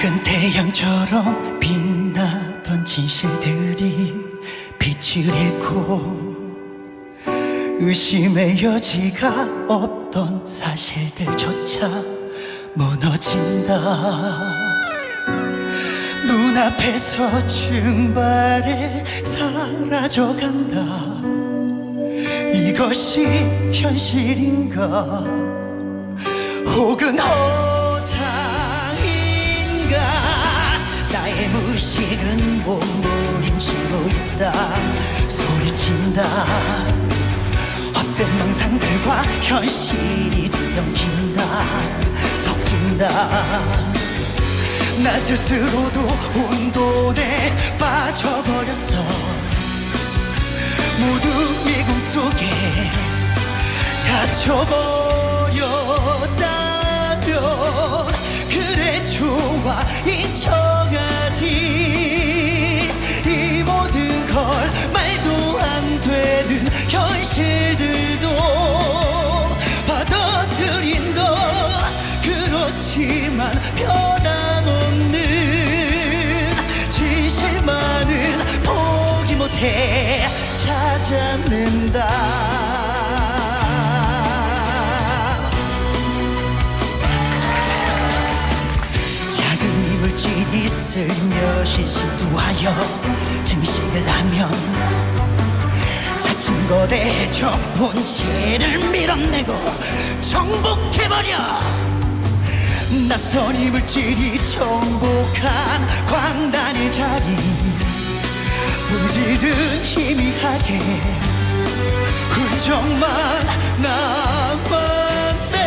태양처럼 빛나던 진실들이 빛을 잃고 의심의 여지가 없던 사실들조차 무너진다. 눈앞에서 증발해 사라져간다. 이것이 현실인가? 혹은 다. 헛된 망상들과 현실이 뒤엉킨다 섞인다. 나 스스로도 혼돈에 빠져버렸어. 모두 미궁 속에 갇혀버렸다면 그래 좋아 인정 그렇지만 변함없는 진실만은 포기 못해 찾아낸다. 작은 이물질이 슬며시 시도하여 증식을 하면. 자칭 거대해 저 본체를 밀어내고 정복해버려 낯선 이 물질이 정복한 광단의 자리. 본질은 희미하게 흔적만 남았네.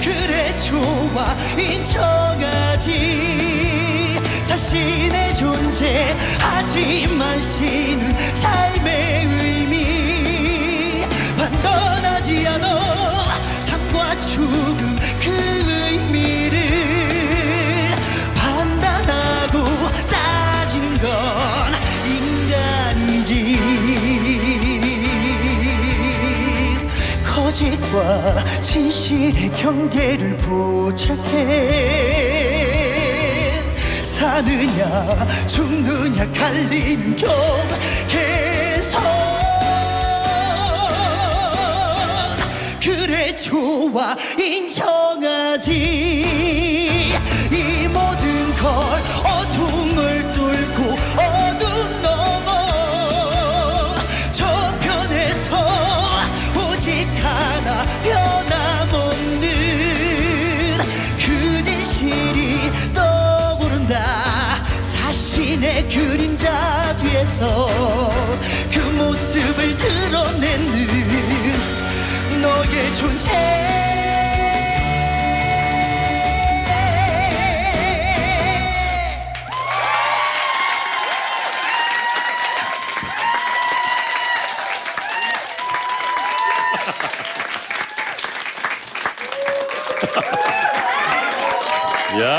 그래 좋아 인정하지. 자신의 존재 하지만 신은 삶의 지 거짓과 진실의 경계를 포착해 사느냐 죽느냐 갈리는 경계선 그래 좋아 인정하지 자신의 그림자 뒤에서 그 모습을 드러내는 너의 존재 야.